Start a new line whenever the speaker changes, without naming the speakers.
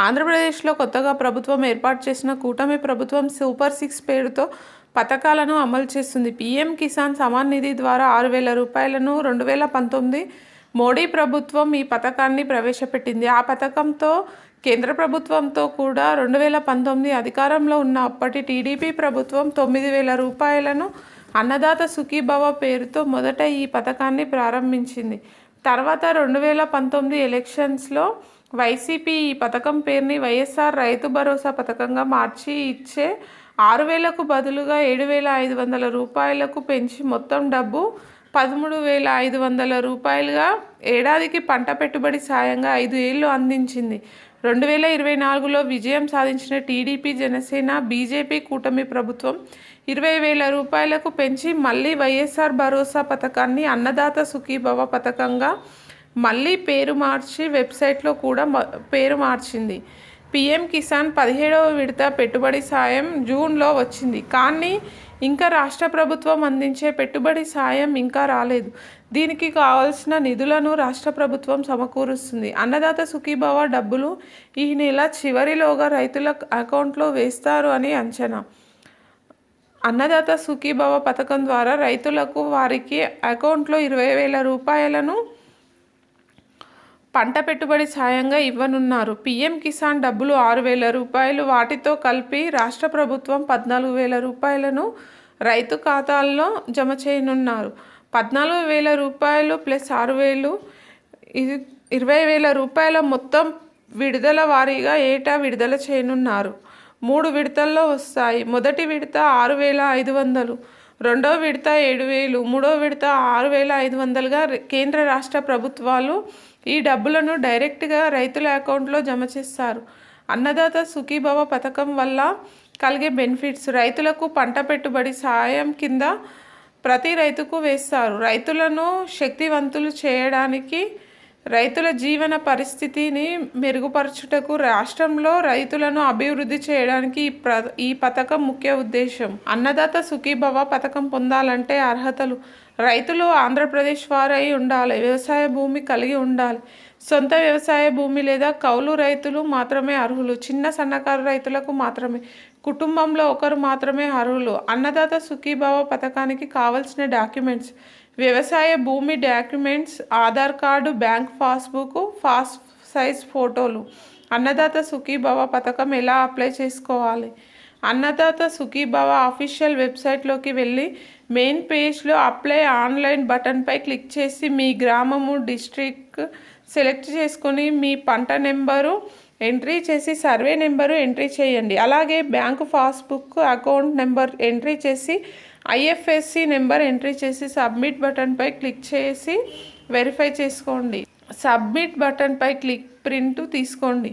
ఆంధ్రప్రదేశ్లో కొత్తగా ప్రభుత్వం ఏర్పాటు చేసిన కూటమి ప్రభుత్వం సూపర్ సిక్స్ పేరుతో పథకాలను అమలు చేస్తుంది. పీఎం కిసాన్ సమాన్ నిధి ద్వారా ఆరు వేల రూపాయలను రెండు వేల పంతొమ్మిది మోడీ ప్రభుత్వం ఈ పథకాన్ని ప్రవేశపెట్టింది. ఆ పథకంతో కేంద్ర ప్రభుత్వంతో కూడా రెండు వేల పంతొమ్మిది అధికారంలో ఉన్న అప్పటి టీడీపీ ప్రభుత్వం తొమ్మిది వేల రూపాయలను అన్నదాత సుఖీభవ పేరుతో మొదట ఈ పథకాన్ని ప్రారంభించింది. తర్వాత రెండు వేల పంతొమ్మిది ఎలక్షన్స్లో వైసీపీ ఈ పథకం పేరుని వైఎస్ఆర్ రైతు భరోసా పథకంగా మార్చి ఇచ్చే ఆరు వేలకు బదులుగా ఏడు వేల ఐదు వందల రూపాయలకు పెంచి మొత్తం డబ్బు పదమూడు వేల ఐదు వందల రూపాయలుగా ఏడాదికి పంట పెట్టుబడి సాయంగా ఐదు ఏళ్ళు అందించింది. రెండు వేల ఇరవై నాలుగులో విజయం సాధించిన టీడీపీ జనసేన బీజేపీ కూటమి ప్రభుత్వం ఇరవై వేల రూపాయలకు పెంచి మళ్ళీ వైఎస్ఆర్ భరోసా పథకాన్ని అన్నదాత సుఖీభవ పథకంగా మళ్ళీ పేరు మార్చి వెబ్సైట్లో కూడా పేరు మార్చింది. పిఎం కిసాన్ పదిహేడవ విడత పెట్టుబడి సాయం జూన్లో వచ్చింది. కానీ ఇంకా రాష్ట్ర ప్రభుత్వం అందించే పెట్టుబడి సాయం ఇంకా రాలేదు. దీనికి కావాల్సిన నిధులను రాష్ట్ర ప్రభుత్వం సమకూరుస్తుంది. అన్నదాత సుఖీభవ డబ్బులు ఈ నెల చివరిలోగా రైతుల అకౌంట్లో వేస్తారు అని అంచనా. అన్నదాత సుఖీభవ పథకం ద్వారా రైతులకు వారికి అకౌంట్లో ఇరవై వేల రూపాయలను పంట పెట్టుబడి సాయంగా ఇవ్వనున్నారు. పీఎం కిసాన్ డబ్బులు ఆరు వేల రూపాయలు వాటితో కలిపి రాష్ట్ర ప్రభుత్వం పద్నాలుగు వేల రూపాయలను రైతు ఖాతాల్లో జమ చేయనున్నారు. పద్నాలుగు వేల రూపాయలు ప్లస్ ఆరు వేలు ఇరవై వేల రూపాయల మొత్తం విడుదల వారీగా ఏటా విడుదల చేయనున్నారు. మూడు విడతల్లో వస్తాయి. మొదటి విడత ఆరు వేల ఐదు వందలు. రెండో విడత ఏడు వేలు మూడో విడత ఆరు వేల ఐదు వందలుగా కేంద్ర రాష్ట్ర ప్రభుత్వాలు ఈ డబ్బులను డైరెక్ట్గా రైతుల అకౌంట్లో జమ చేస్తారు. అన్నదాత సుఖీభవ పథకం వల్ల కలిగే బెనిఫిట్స్. రైతులకు పంట పెట్టుబడి సాయం కింద ప్రతి రైతుకు వేస్తారు. రైతులను శక్తివంతులు చేయడానికి రైతుల జీవన పరిస్థితిని మెరుగుపరచుటకు రాష్ట్రంలో రైతులను అభివృద్ధి చేయడానికి ఈ ప్ర ఈ పథకం ముఖ్య ఉద్దేశం. అన్నదాత సుఖీభవ పథకం పొందాలంటే అర్హతలు. రైతులు ఆంధ్రప్రదేశ్ వారై ఉండాలి వ్యవసాయ భూమి కలిగి ఉండాలి. సొంత వ్యవసాయ భూమి లేదా కౌలు రైతులు మాత్రమే అర్హులు. చిన్న సన్నకారు రైతులకు మాత్రమే. కుటుంబంలో ఒకరు మాత్రమే అర్హులు. అన్నదాత సుఖీభావ పథకానికి కావలసిన డాక్యుమెంట్స్. వ్యవసాయ భూమి documents Aadhaar card bank passbook passport size ఫోటోలు. అన్నదాత సుఖీభవ పథకం ఎలా అప్లై చేసుకోవాలి? అన్నదాత సుఖీభవ అఫీషియల్ వెబ్సైట్లోకి వెళ్ళి మెయిన్ పేజ్లో అప్లై ఆన్లైన్ బటన్పై క్లిక్ చేసి మీ గ్రామము డిస్ట్రిక్ట్ సెలెక్ట్ చేసుకొని మీ పంట నెంబరు ఎంట్రీ చేసి సర్వే నెంబరు ఎంట్రీ చేయండి. అలాగే bank passbook account number entry చేసి ఐఎఫ్ఎస్సి నెంబర్ ఎంట్రీ చేసి సబ్మిట్ బటన్పై క్లిక్ చేసి వెరిఫై చేసుకోండి. సబ్మిట్ బటన్పై క్లిక్ ప్రింట్ తీసుకోండి.